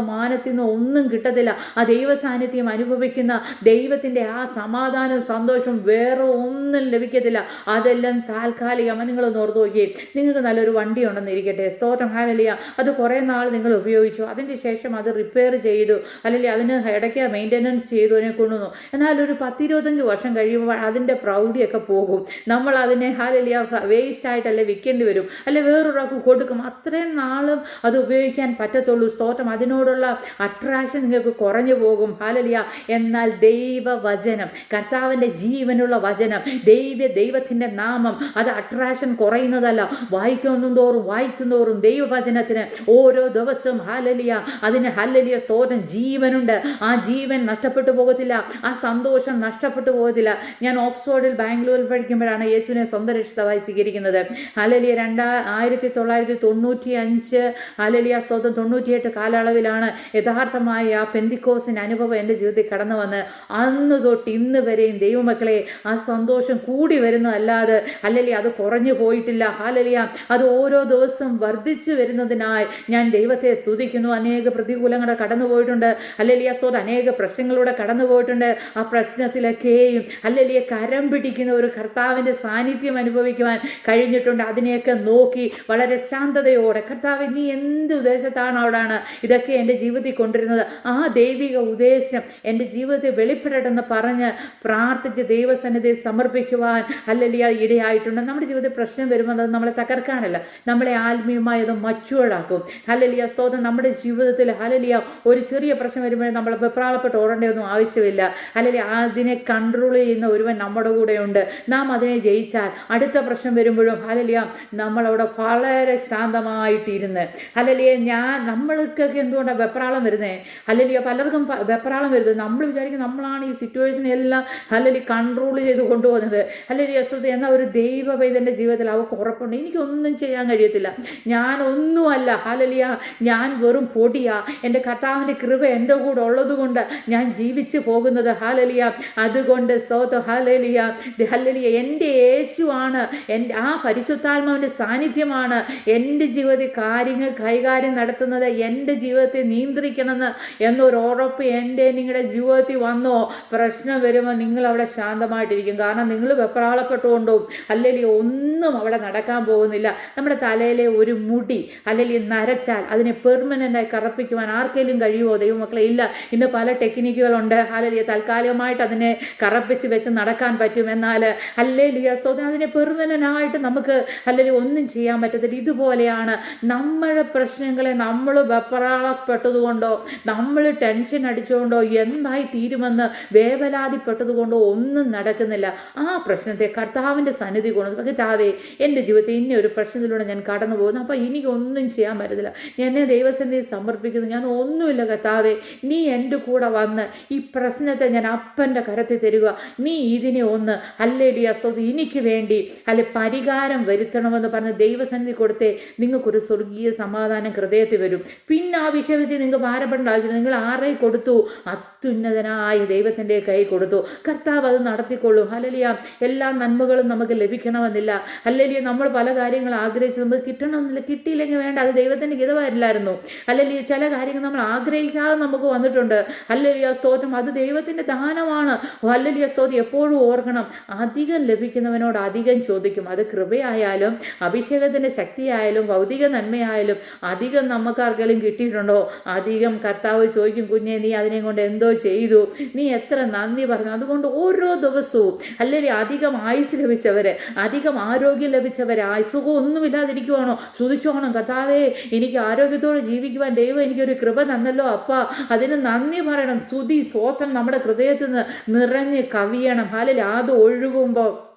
മാനത്തിൽ നിന്നോ ഒന്നും കിട്ടത്തില്ല. ആ ദൈവ സാന്നിധ്യം അനുഭവിക്കുന്ന ദൈവത്തിന്റെ ആ സമാധാനവും സന്തോഷവും വേറെ ഒന്നും ലഭിക്കത്തില്ല. അതെല്ലാം താൽക്കാലികമാണ് നിങ്ങളൊന്ന് ഓർത്ത് നോക്കിയേ. നിങ്ങൾക്ക് നല്ലൊരു വണ്ടി ഉണ്ടെന്ന് ഇരിക്കട്ടെ സ്തോത്രം ഹാലലിയ. അത് കുറേ നാൾ നിങ്ങൾ ഉപയോഗിച്ചു. അതിന്റെ ശേഷം അത് റിപ്പയർ ചെയ്തു. അല്ലെങ്കിൽ അതിന് ഇടയ്ക്ക് മെയിന്റനൻസ് ചെയ്തു അതിനെ കൊണ്ടുവന്നു. എന്നാൽ ഒരു പത്തിരുപത്തഞ്ച് വർഷം കഴിയുമ്പോൾ അതിന്റെ പ്രൗഢിയൊക്കെ പോകും. നമ്മൾ അതിനെ ഹാലലിയ വേസ്റ്റ് ആയിട്ടല്ലേ വിൽക്കേണ്ടി വരും. അല്ലെ വേറൊരാൾക്ക് കൊടുക്കും. അത്രയും നാളും അത് ഉപയോഗിക്കാൻ പറ്റത്തുള്ളൂ. സ്തോത്രം അതിനോടുള്ള അട്രാക്ഷൻ നിങ്ങൾക്ക് കുറഞ്ഞു പോകും ഹാലലിയ. എന്നാൽ ദൈവവചനം കർത്താവിന്റെ ജീവനുള്ള വചനം ദൈവ ദൈവത്തിന്റെ നാമം അത് അട്രാക്ഷൻ കുറയുന്നതല്ല. വായിക്കുന്നതോറും വായിക്കുന്നതോറും ദൈവവചനത്തിന് ഓരോ ദിവസവും ഹലലിയ അതിന് ഹല്ലലിയ സ്തോത്രം. ജീവനുണ്ട്. ആ ജീവൻ നഷ്ടപ്പെട്ടു പോകത്തില്ല. ആ സന്തോഷം നഷ്ടപ്പെട്ടു പോകത്തില്ല. ഞാൻ ഓക്സ്ഫോർഡിൽ ബാംഗ്ലൂരിൽ പഠിക്കുമ്പോഴാണ് യേശുവിനെ സ്വന്തം രക്ഷിതമായി സ്വീകരിക്കുന്നത്. ഹലലിയ രണ്ടാ ആയിരത്തി തൊള്ളായിരത്തി തൊണ്ണൂറ്റി അഞ്ച് ഹലലിയ സ്തോത്രം തൊണ്ണൂറ്റിയെട്ട് കാലയളവിലാണ് യഥാർത്ഥമായ ആ പെന്തിക്കോസിന്റെ അനുഭവം എന്റെ ജീവിതത്തിൽ കടന്നു വന്ന് അന്ന് തൊട്ട് ഇന്ന് വരെയും ദൈവമക്കളെ ആ സന്തോഷം കൂടി വരുന്നതല്ലാതെ അല്ലെങ്കിൽ അത് കുറഞ്ഞു പോയിട്ടില്ല. ഹാലലിയ അത് ഓരോ ദിവസവും വർദ്ധിച്ചു വരുന്നതിനായി ഞാൻ ദൈവത്തെ സ്തുതിക്കുന്നു. അനേക പ്രതികൂലങ്ങളുടെ കടന്നുപോയിട്ടുണ്ട്. പോയിട്ടുണ്ട് അല്ലെങ്കിൽ സ്തോത്രം അനേക പ്രശ്നങ്ങളിലൂടെ കടന്നു പോയിട്ടുണ്ട് ആ പ്രശ്നത്തിലൊക്കെയും അല്ലെങ്കിൽ കരം പിടിക്കുന്ന ഒരു കർത്താവിന്റെ സാന്നിധ്യം അനുഭവിക്കുവാൻ കഴിഞ്ഞിട്ടുണ്ട്. അതിനെയൊക്കെ നോക്കി വളരെ ശാന്തതയോടെ കർത്താവ് നീ എന്ത് ഉദ്ദേശത്താണ് അവിടാണ്? ഇതൊക്കെ എന്റെ ജീവിതത്തിൽ കൊണ്ടിരുന്നത് ആ ദൈവിക ഉദ്ദേശം എന്റെ ജീവിതത്തെ വെളിപ്പെടട്ടെന്ന് പറഞ്ഞ് പ്രാർത്ഥിച്ച് ദൈവസന്നിധി സമർപ്പിക്കുവാൻ അല്ലെങ്കിൽ ഇടയായിട്ടുണ്ട്. നമ്മുടെ ജീവിതത്തിൽ പ്രശ്നം വരുമ്പോൾ അത് നമ്മളെ തകർക്കാനല്ല. നമ്മളെ ആത്മീയമായി അത് മച്ചുവേർഡാക്കും ഹലലിയ സ്തോത്രം. നമ്മുടെ ജീവിതത്തിൽ ഹലലിയ ഒരു ചെറിയ പ്രശ്നം വരുമ്പോഴേ നമ്മൾ വെപ്രാളപ്പെട്ട് ഓടേണ്ടതൊന്നും ആവശ്യമില്ല. അല്ലെങ്കിൽ അതിനെ കൺട്രോൾ ചെയ്യുന്ന ഒരുവൻ നമ്മുടെ കൂടെയുണ്ട്. നാം അതിനെ ജയിച്ചാൽ അടുത്ത പ്രശ്നം വരുമ്പോഴും ഹലലിയ നമ്മളവിടെ വളരെ ശാന്തമായിട്ടിരുന്ന്. ഹലലിയ ഞാൻ നമ്മൾക്കൊക്കെ എന്തുകൊണ്ടാണ് വെപ്രാളം വരുന്നത് ഹലലിയ പലർക്കും വെപ്രാളം വരുന്നത് നമ്മൾ വിചാരിക്കും നമ്മളാണ് ഈ സിറ്റുവേഷൻ എല്ലാം ഹലലി കൺട്രോൾ ചെയ്ത് കൊണ്ടുപോകുന്നത്. ഹലലി അസ്വത എന്ന ഒരു ദൈവ പൈതന്റെ ജീവിതത്തിൽ അവർക്ക് ഉറപ്പുണ്ട്. എനിക്കൊന്നും ചെയ്യാൻ കഴിയത്തില്ല. ഞാൻ ഒന്നുമല്ല ഹാലലിയ ഞാൻ വെറും പൊടിയാ. എന്റെ കർത്താവിന്റെ കൃപ എന്റെ കൂടെ ഉള്ളതുകൊണ്ട് ഞാൻ ജീവിച്ചു പോകുന്നത്. ഹാലലിയ അതുകൊണ്ട് സ്തോത്ര. ഹാലലിയ ഹല്ലലിയ. എന്റെ യേശുവാണ്. എന്റെ ആ പരിശുദ്ധാത്മാവിന്റെ സാന്നിധ്യമാണ് എന്റെ ജീവിതത്തിൽ കാര്യങ്ങൾ കൈകാര്യം നടത്തുന്നത്. എന്റെ ജീവിതത്തെ നിയന്ത്രിക്കണമെന്ന് എന്നൊരു ഉറപ്പ് എന്റെ നിങ്ങളുടെ ജീവിതത്തിൽ വന്നോ? പ്രശ്നം വരുമ്പോൾ നിങ്ങൾ അവിടെ ശാന്തമായിട്ടിരിക്കും. കാരണം നിങ്ങൾ വെപ്രാളപ്പെട്ടുകൊണ്ടും അല്ലെങ്കിൽ ഒന്നും അവിടെ നടക്കാൻ പോകുന്നില്ല. നമ്മുടെ തലയിലെ ഒരു മുടി അല്ലെങ്കിൽ നരച്ചാൽ അതിനെ പെർമനന്റായി കറപ്പിക്കുവാൻ ആർക്കെങ്കിലും കഴിയുമോ? ദൈവമക്കളെ ഇല്ല. ഇന്ന് പല ടെക്നിക്കുകളുണ്ട് അല്ലെങ്കിൽ താൽക്കാലികമായിട്ട് അതിനെ കറപ്പിച്ച് വെച്ച് നടക്കാൻ പറ്റും എന്നാൽ അല്ലേ ലിയാസ്തോത്തിന് അതിനെ പെർമനന്റായിട്ട് നമുക്ക് അല്ലെങ്കിൽ ഒന്നും ചെയ്യാൻ പറ്റത്തില്ല. ഇതുപോലെയാണ് നമ്മുടെ പ്രശ്നങ്ങളെ നമ്മൾ വെപ്രാളപ്പെട്ടതുകൊണ്ടോ നമ്മൾ ടെൻഷൻ അടിച്ചുകൊണ്ടോ എന്തായി തീരുമെന്ന് വേവലാതിപ്പെട്ടതുകൊണ്ടോ ഒന്നും നടക്കുന്നില്ല. ആ പ്രശ്നത്തെ കർത്താവിന്റെ സന്നിധി കൊണ്ട് കർത്താവേ എന്റെ ജീവിതത്തിൽ ഇന്ന ഒരു പ്രശ്നത്തിലൂടെ ഞാൻ കടന്നു പോകുന്നു അപ്പോൾ എനിക്കൊന്നും ചെയ്യാൻ പറ്റത്തില്ല. എന്നെ ദൈവസന്നിധി സമർപ്പിക്കുന്നു. ഞാൻ ഒന്നുമില്ല കത്താവേ നീ എന്റെ കൂടെ വന്ന് ഈ പ്രശ്നത്തെ ഞാൻ അപ്പന്റെ കരത്തിൽ തരിക. നീ ഇതിനെ ഒന്ന് അല്ലേടി സ്തോത്രം എനിക്ക് വേണ്ടി അല്ലെ പരിഹാരം വരുത്തണമെന്ന് പറഞ്ഞ് ദൈവസന്നിധി കൊടുത്തേ നിങ്ങൾക്കൊരു സ്വർഗീയ സമാധാനം ഹൃദയത്തിൽ വരും. പിന്നെ ആ വിഷയത്തിൽ നിങ്ങൾക്ക് ഭാരപ്പെടേണ്ട ആവശ്യമില്ല. നിങ്ങൾ ആരെ കൊടുത്തു? അത്യുന്നതനായ ദൈവത്തിന്റെ കൈ കൊടുത്തു. കർത്താവ് അത് നടത്തിക്കൊള്ളും. ഹലലിയ എല്ലാ നന്മകളും നമുക്ക് ലഭിക്കണമെന്നില്ല. അല്ലെങ്കിൽ നമ്മൾ പല കാര്യങ്ങൾ ആഗ്രഹിച്ച് നമുക്ക് കിട്ടണമെന്നില്ല. കിട്ടിയില്ലെങ്കിൽ വേണ്ട അത് ദൈവത്തിന്റെ ഗിതമാരില്ലായിരുന്നു അല്ലെങ്കിൽ ചില കാര്യങ്ങൾ നമ്മൾ ആഗ്രഹിക്കാതെ നമുക്ക് വന്നിട്ടുണ്ട്. ആ സ്തോത്രം അത് ദൈവത്തിന്റെ ദാനമാണ്. ആ സ്തോത്രം എപ്പോഴും ഓർക്കണം. അധികം ലഭിക്കുന്നവനോട് അധികം ചോദിക്കും. അത് കൃപയായാലും അഭിഷേകത്തിന്റെ ശക്തിയായാലും ഭൗതിക നന്മയായാലും അധികം നമുക്കാർക്കെങ്കിലും കിട്ടിയിട്ടുണ്ടോ? അധികം കർത്താവ് ചോദിക്കും കുഞ്ഞെ നീ അതിനെ കൊണ്ട് എന്തോ ചെയ്തു? നീ എത്ര നന്ദി പറഞ്ഞു? അതുകൊണ്ട് ഓരോ ദിവസവും അല്ലെങ്കിൽ അധികം ആയുസ് ലഭിച്ചവരെ അധികം ആരോഗ്യം ലഭിച്ചവരെ ആയുസുഖം ഒന്നുമില്ലാതിരിക്കുവാണോ? ശ്രുതിച്ചോണം കർത്താവേ എനിക്ക് ആരോഗ്യത്തോടെ ജീവിക്കുവാൻ ദൈവം എനിക്കൊരു കൃപ തന്നല്ലോ അപ്പ. അതിന് നന്ദി പറയണം. സ്തുതി സ്വോത്രം നമ്മുടെ ഹൃദയത്തിൽ നിന്ന് നിറഞ്ഞ് കവിയണം. അല്ലെങ്കിൽ അത് ഒഴുകുമ്പോൾ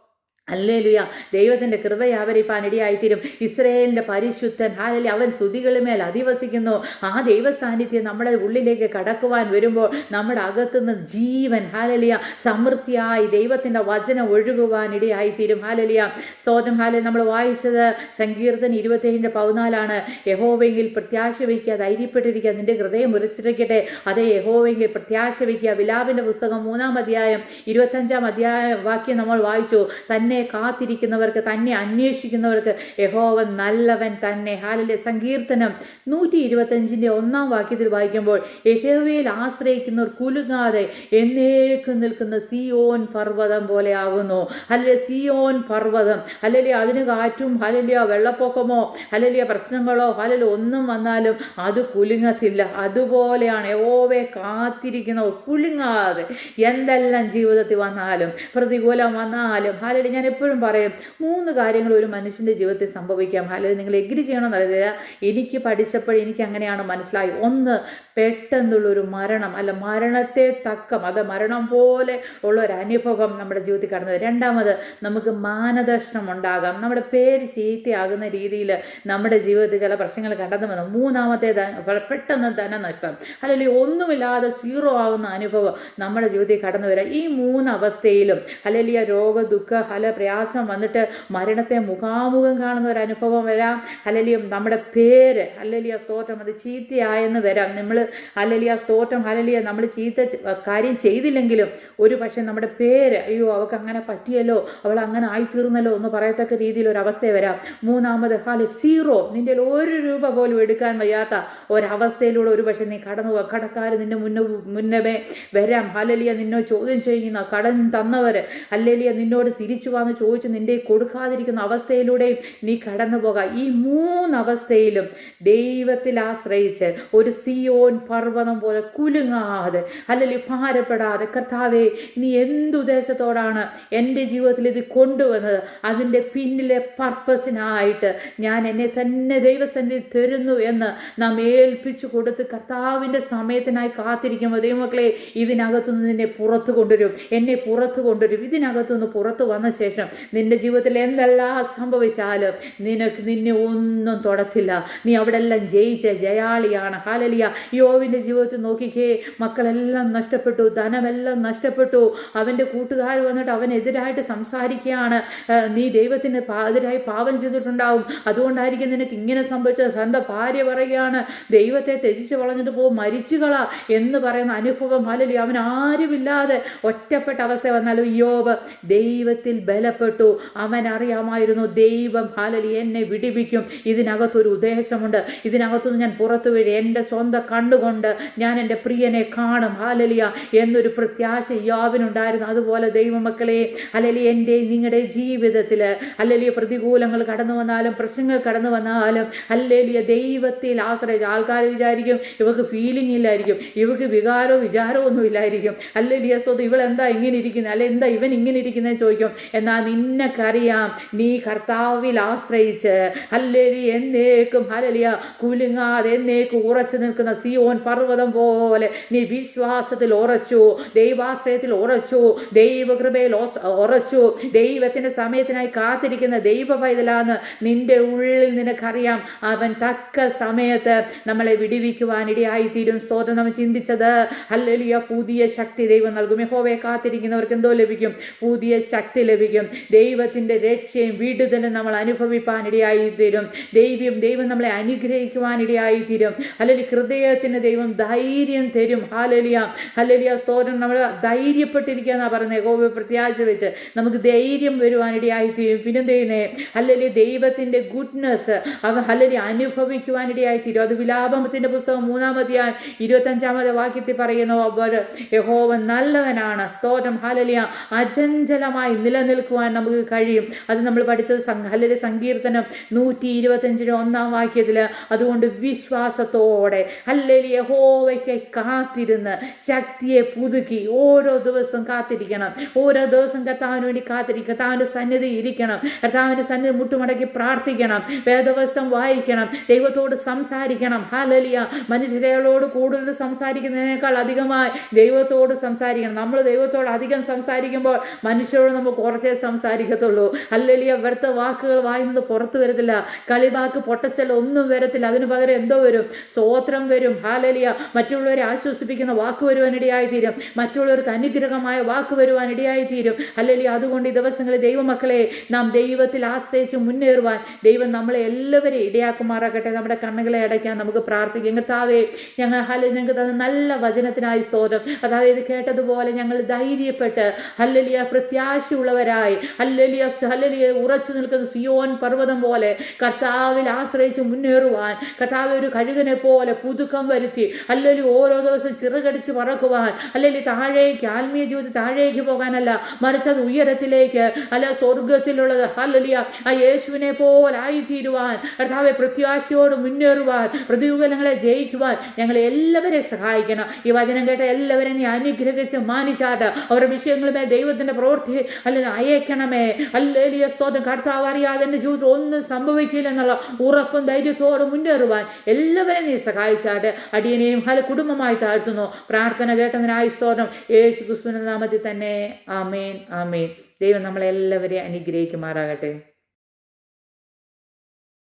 അല്ലേലുയ ദൈവത്തിന്റെ കൃപയാവരിപ്പാൻ അനടിയായിത്തീരും ഇസ്രയേലിന്റെ പരിശുദ്ധൻ ഹാലലി അവൻ സ്തുതികളുമേൽ അധിവസിക്കുന്നു. ആ ദൈവ സാന്നിധ്യം നമ്മുടെ ഉള്ളിലേക്ക് കടക്കുവാൻ വരുമ്പോൾ നമ്മുടെ അകത്തുനിന്ന് ജീവൻ ഹാലലിയ സമൃദ്ധിയായി ദൈവത്തിന്റെ വചനം ഒഴുകുവാൻ ഇടയായിത്തീരും ഹാലലിയ സ്തോത്രം. ഹാലി നമ്മൾ വായിച്ചത് സങ്കീർത്തൻ ഇരുപത്തേഴിന്റെ പതിനാലാണ്. യഹോവെങ്കിൽ പ്രത്യാശ വയ്ക്കുക ധൈര്യപ്പെട്ടിരിക്കുക നിന്റെ ഹൃദയം ഉരച്ചിരിക്കട്ടെ. അതേ യഹോവെങ്കിൽ പ്രത്യാശ വയ്ക്കുക വിലാപിന്റെ പുസ്തകം മൂന്നാം അധ്യായം ഇരുപത്തഞ്ചാം അധ്യായ വാക്യം നമ്മൾ വായിച്ചു. തന്നെ കാത്തിരിക്കുന്നവർക്ക് തന്നെ അന്വേഷിക്കുന്നവർക്ക് യഹോവൻ നല്ലവൻ തന്നെ. ഹാലിലെ സങ്കീർത്തനം നൂറ്റി ഇരുപത്തഞ്ചിന്റെ ഒന്നാം വാക്യത്തിൽ വായിക്കുമ്പോൾ യഹോവയിൽ ആശ്രയിക്കുന്നവർ കുലുങ്ങാതെ എന്നേക്കും നിൽക്കുന്ന സിയോൻ പർവതം പോലെ ആകുന്നു. അല്ലെ സിയോൻ പർവതം. അല്ലെ അതിന് കാറ്റും ഹലലിയ വെള്ളപ്പൊക്കമോ ഹലലിയ പ്രശ്നങ്ങളോ ഹലല ഒന്നും വന്നാലും അത് കുലുങ്ങത്തില്ല. അതുപോലെയാണ് യഹോവയെ കാത്തിരിക്കുന്നവർ കുലുങ്ങാതെ. എന്തെല്ലാം ജീവിതത്തിൽ വന്നാലും പ്രതികൂലം വന്നാലും ഹലലി ഞാൻ എപ്പോഴും പറയും മൂന്ന് കാര്യങ്ങൾ ഒരു മനുഷ്യന്റെ ജീവിതത്തിൽ സംഭവിക്കാം. അല്ലെങ്കിൽ നിങ്ങൾ എഗ്രി ചെയ്യണമെന്നറിയില്ല എനിക്ക് പഠിച്ചപ്പോൾ എനിക്ക് അങ്ങനെയാണ് മനസ്സിലായി. ഒന്ന് പെട്ടെന്നുള്ളൊരു മരണം അല്ല മരണത്തെ തക്കം അത് മരണം പോലെ ഉള്ള ഒരു അനുഭവം നമ്മുടെ ജീവിതത്തിൽ കടന്നു വരും. രണ്ടാമത് നമുക്ക് മാനദർശനം ഉണ്ടാകാം. നമ്മുടെ പേര് ചീത്തയാകുന്ന രീതിയിൽ നമ്മുടെ ജീവിതത്തിൽ ചില പ്രശ്നങ്ങൾ കടന്നു വന്നു. മൂന്നാമത്തെ പെട്ടെന്ന് ധനനഷ്ടം അല്ലെങ്കിൽ ഒന്നുമില്ലാതെ സീറോ ആകുന്ന അനുഭവം നമ്മുടെ ജീവിതത്തിൽ കടന്നു വരാം. ഈ മൂന്ന് അവസ്ഥയിലും അല്ലെങ്കിൽ രോഗ ദുഃഖ ഹല പ്രയാസം വന്നിട്ട് മരണത്തെ മുഖാമുഖം കാണുന്ന ഒരു അനുഭവം വരാം. അല്ലെങ്കിൽ നമ്മുടെ പേര് അല്ലെങ്കിൽ സ്തോത്രം. അത് ചീത്തയായെന്ന് വരാം. നമ്മൾ അല്ലെങ്കിൽ സ്തോത്രം. അല്ലെങ്കിൽ നമ്മൾ ചീത്ത കാര്യം ചെയ്തില്ലെങ്കിലും ഒരു പക്ഷേ നമ്മുടെ പേര് അയ്യോ അവൾക്ക് അങ്ങനെ പറ്റിയല്ലോ അവൾ അങ്ങനെ ആയിത്തീർന്നല്ലോ എന്ന് പറയത്തക്ക രീതിയിൽ ഒരു അവസ്ഥ വരാം. മൂന്നാമത് ഹാൽ സീറോ. നിന്റെ ഒരു രൂപ പോലും എടുക്കാൻ വയ്യാത്ത ഒരവസ്ഥയിലൂടെ ഒരു പക്ഷേ നീ കടന്നു കടക്കാർ നിന്നെ മുന്നേ മുന്നമേ വരാം. ഹലലിയ നിന്നോ ചോദ്യം ചെയ്യുന്ന കടൻ തന്നവർ അല്ലേലിയ നിന്നോട് തിരിച്ചു വന്ന് ചോദിച്ച് നിന്റെ കൊടുക്കാതിരിക്കുന്ന അവസ്ഥയിലൂടെയും നീ കടന്നു പോകാം. ഈ മൂന്നവസ്ഥയിലും ദൈവത്തിൽ ആശ്രയിച്ച് ഒരു സിയോൻ പർവതം പോലെ കുലുങ്ങാതെ അല്ലെങ്കിൽ ഭാരപ്പെടാതെ കർത്താവെ നീ എന്തുദ്ദേശത്തോടാണ് എന്റെ ജീവിതത്തിൽ ഇത് കൊണ്ടുവന്നത്? അതിന്റെ പിന്നിലെ പർപ്പസിനായിട്ട് ഞാൻ എന്നെ തന്നെ ദൈവസന്നിധി തരുന്നു എന്ന് നാം ഏൽപ്പിച്ചു കൊടുത്ത് കർത്താവിന്റെ സമയത്തിനായി കാത്തിരിക്കുമ്പോൾ ദൈവമക്കളെ ഇതിനകത്തുനിന്ന് നിന്നെ പുറത്തു കൊണ്ടുവരും എന്നെ പുറത്തു കൊണ്ടുവരും ഇതിനകത്തുനിന്ന് പുറത്തു വന്ന ശേഷം നിന്റെ ജീവിതത്തിൽ എന്തെല്ലാം സംഭവിച്ചാലും നിനക്ക് നിന്നെ ഒന്നും തൊടത്തില്ല. നീ അവിടെ എല്ലാം ജയിച്ച ജയാളിയാണ്. ഹാലലിയ യോവിന്റെ ജീവിതത്തിൽ നോക്കിക്കേ മക്കളെല്ലാം നഷ്ടപ്പെട്ടു ധനമെല്ലാം നഷ്ടപ്പെട്ടു. അവന്റെ കൂട്ടുകാർ വന്നിട്ട് അവനെതിരായിട്ട് സംസാരിക്കുകയാണ്. നീ ദൈവത്തിന് എതിരായി പാപം ചെയ്തിട്ടുണ്ടാവും. അതുകൊണ്ടായിരിക്കും നിനക്ക് ഇങ്ങനെ സംഭവിച്ചത്. സ്വന്തം ഭാര്യ പറയുകയാണ് ദൈവത്തെ ത്യജിച്ച് വളഞ്ഞിട്ട് പോകും മരിച്ചുകള എന്ന് പറയുന്ന അനുഭവം ഹാലലിയ അവൻ ആരുമില്ലാതെ ഒറ്റപ്പെട്ട അവസ്ഥ വന്നാലും യോബ് ദൈവത്തിൽ ബലപ്പെട്ടു അവൻ അറിയാമായിരുന്നു ദൈവം ഹാലലി എന്നെ വിടിവിക്കും. ഇതിനകത്തൊരു ഉദ്ദേശമുണ്ട്. ഇതിനകത്തുനിന്ന് ഞാൻ പുറത്തു വീഴും. എന്റെ സ്വന്തം കണ്ണുകൊണ്ട് ഞാൻ എന്റെ പ്രിയനെ കാണും. ഹാലലിയ എന്നൊരു പ്രത്യാശ യാവിനുണ്ടായിരുന്നു. അതുപോലെ ദൈവമക്കളെ അല്ലെങ്കിൽ എന്റെ നിങ്ങളുടെ ജീവിതത്തിൽ അല്ലെങ്കിൽ പ്രതികൂലങ്ങൾ കടന്നു വന്നാലും പ്രശ്നങ്ങൾ കടന്നു വന്നാലും അല്ലെങ്കിൽ ദൈവത്തിൽ ആശ്രയിച്ച് ആൾക്കാർ വിചാരിക്കും ഇവക്ക് ഫീലിംഗ് ഇല്ലായിരിക്കും. ഇവക്ക് വികാരോ വിചാരമോ ഒന്നും ഇല്ലായിരിക്കും സ്വത്ത് ഇവളെന്താ ഇങ്ങനെ ഇരിക്കുന്നത് അല്ലെ എന്താ ഇവൻ ഇങ്ങനെ ഇരിക്കുന്നത് ചോദിക്കും. എന്നാൽ നിന്നക്കറിയാം. നീ കർത്താവിൽ ആശ്രയിച്ച് അല്ലെങ്കിൽ എന്നേക്കും ഹലലിയ കുലുങ്ങാതെ എന്നേക്കും ഉറച്ചു നിൽക്കുന്ന സിയോൻ പർവതം പോലെ നീ വിശ്വാസത്തിൽ ഉറച്ചു ദൈവാശ്രയത്തിൽ ഉറച്ചു ദൈവകൃപയിൽ ഉറച്ചു ദൈവത്തിന്റെ സമയത്തിനായി കാത്തിരിക്കുന്ന ദൈവ പൈതലാന്ന് നിന്റെ ഉള്ളിൽ നിനക്കറിയാം. അവൻ തക്ക സമയത്ത് നമ്മളെ വിടിവിക്കുവാൻ ഇടയായിത്തീരും. സ്തോത്രം നമ്മൾ ചിന്തിച്ചത്. ഹല്ലലിയ പുതിയ ശക്തി ദൈവം നൽകും. യഹോവയെ കാത്തിരിക്കുന്നവർക്ക് എന്തോ ലഭിക്കും? പുതിയ ശക്തി ലഭിക്കും. ദൈവത്തിന്റെ രക്ഷയും വിടുതലും നമ്മൾ അനുഭവിപ്പാനിടയായി തീരും ദൈവം ദൈവം നമ്മളെ അനുഗ്രഹിക്കുവാനിടയായി തീരും അല്ലെങ്കിൽ ഹൃദയത്തിന് ദൈവം ധൈര്യം തരും. ഹാലലിയ ഹലലിയ സ്തോത്രം നമ്മൾ ധൈര്യപ്പെട്ടിരിക്കുക എന്നാണ് പറയുന്നത്. യഹോവയെ പ്രത്യാശ വെച്ച് നമുക്ക് ധൈര്യം വരുവാനിടയായി തീരും പിന്നെ എന്ത് ചെയ്യുന്നേ അല്ലെങ്കിൽ ദൈവത്തിന്റെ ഗുഡ്നസ് അവ ഹലലി അനുഭവിക്കുവാനിടയായി തീരും അത് വിലാപത്തിന്റെ പുസ്തകം മൂന്നാമതിയാൻ ഇരുപത്തഞ്ചാമത്തെ വാക്യത്തിൽ പറയുന്നു. അവർ യഹോവ നല്ലവനാണ്. സ്തോത്രം ഹാലലിയ അചഞ്ചലമായി നിലനിൽക്കുവാൻ നമുക്ക് കഴിയും. അത് നമ്മൾ പഠിച്ചത് ഹലലി സങ്കീർത്തനം നൂറ്റി ഇരുപത്തഞ്ചിന് ഒന്നാം വാക്യത്തിൽ അതുകൊണ്ട് വിശ്വാസത്തോടെ അല്ലെങ്കിൽ യഹോവയ്ക്ക് കാത്തിരുന്ന് ശക്തിയെ പുതുക്കി ഓരോ ദിവസവും കാത്തിരിക്കണം. ഓരോ ദിവസം കർത്താവിന് വേണ്ടി കാത്തിരിക്കണം. കർത്താവിന്റെ സന്നിധി ഇരിക്കണം. കർത്താവിന്റെ സന്നിധി മുട്ടുമടക്കി പ്രാർത്ഥിക്കണം. വേദവസ്തം വായിക്കണം. ദൈവത്തോട് സംസാരിക്കണം. ഹാലലിയ മനുഷ്യരോട് കൂടുതൽ സംസാരിക്കുന്നതിനേക്കാൾ അധികമായി ദൈവത്തോട് സംസാരിക്കണം. നമ്മൾ ദൈവത്തോട് അധികം സംസാരിക്കുമ്പോൾ മനുഷ്യരോട് നമുക്ക് കുറച്ചേ സംസാരിക്കത്തുള്ളൂ. അല്ലെങ്കിൽ അവിടുത്തെ വാക്കുകൾ വായിന്ന് പുറത്തു വരത്തില്ല. കളിവാക്ക് പൊട്ടച്ചൽ ഒന്നും വരത്തില്ല. അതിന് പകരം എന്തോ വരും? സ്വോത്രം വരും. ഹാലലിയ. മറ്റുള്ളവരെ ആശ്വസിപ്പിക്കുന്ന വാക്ക് വരുവാനിടയായി തീരും മറ്റുള്ളവർക്ക് അനുഗ്രഹമായ വാക്ക് വരുവാനിടയായി തീരും അല്ലെങ്കിൽ അതുകൊണ്ട് ഈ ദിവസങ്ങളിൽ ദൈവമക്കളെ നാം ദൈവത്തിൽ ആശ്രയിച്ച് മുന്നേറുവാൻ ദൈവം നമ്മളെ എല്ലാവരെയും ഇടയാക്കുമാറാകട്ടെ. നമ്മുടെ കണ്ണുകളെ അടയ്ക്കാൻ നമുക്ക് പ്രാർത്ഥിക്കും. കർത്താവേ ഞങ്ങൾ ഹല ഞങ്ങൾക്ക് തന്ന നല്ല വചനത്തിനായി സ്തോത്രം. അതായത് കേട്ടതുപോലെ ഞങ്ങൾ ധൈര്യപ്പെട്ട് ഹല്ലലിയ പ്രത്യാശയുള്ളവരായി അല്ലലിയ ഹല്ലലിയ ഉറച്ചു നിൽക്കുന്ന സിയോൻ പർവതം പോലെ കർത്താവിൽ ആശ്രയിച്ച് മുന്നേറുവാൻ കർത്താവ് ഒരു കഴുകനെ പോലെ പുതുക്കം വരുത്തി അല്ലലി ഓരോ ദിവസം ചിറകടിച്ച് പറക്കുവാൻ അല്ലെങ്കിൽ താഴേക്ക് ആത്മീയ ജീവിതത്തിൽ താഴേക്ക് പോകാനല്ല മറിച്ച് അത് ഉയരത്തിലേക്ക് അല്ല സ്വർഗത്തിലുള്ളത് ഹല്ലലിയ ആ യേശുവിനെ പോലെ ആയിത്തീരുവാൻ കർത്താവെ പ്രത്യാശയോട് മുന്നേറുവാൻ പ്രതികൂലങ്ങളെ ജയിക്കുവാൻ ഞങ്ങളെ എല്ലാവരെയും സഹായിക്കണം. ഈ വചനം കേട്ട എല്ലാവരെയും നീ അനുഗ്രഹിച്ച് മാനിച്ചാട്ട് അവരുടെ വിഷയങ്ങളുമേ ദൈവത്തിന്റെ പ്രവൃത്തി അല്ലെങ്കിൽ അയ കരയേക്കണമേ അല്ലേലിയ സ്തോത്രം. കർത്താവ് അറിയാതെ എന്റെ ജീവിതത്തിൽ ഒന്നും സംഭവിക്കില്ല എന്നുള്ള ഉറപ്പും ധൈര്യത്തോടും മുന്നേറുവാൻ എല്ലാവരെയും നീ സഹായിച്ചാട്ട്. അടിയനെയും ഹല കുടുംബമായി താഴ്ത്തുന്നു. പ്രാർത്ഥന കേട്ടതിനായി സ്തോത്രം. യേശു ക്രിസ്തുവിന്റെ നാമത്തിൽ തന്നെ. ആമേൻ ആമേൻ. ദൈവം നമ്മളെല്ലാവരെയും അനുഗ്രഹിക്കുമാറാകട്ടെ.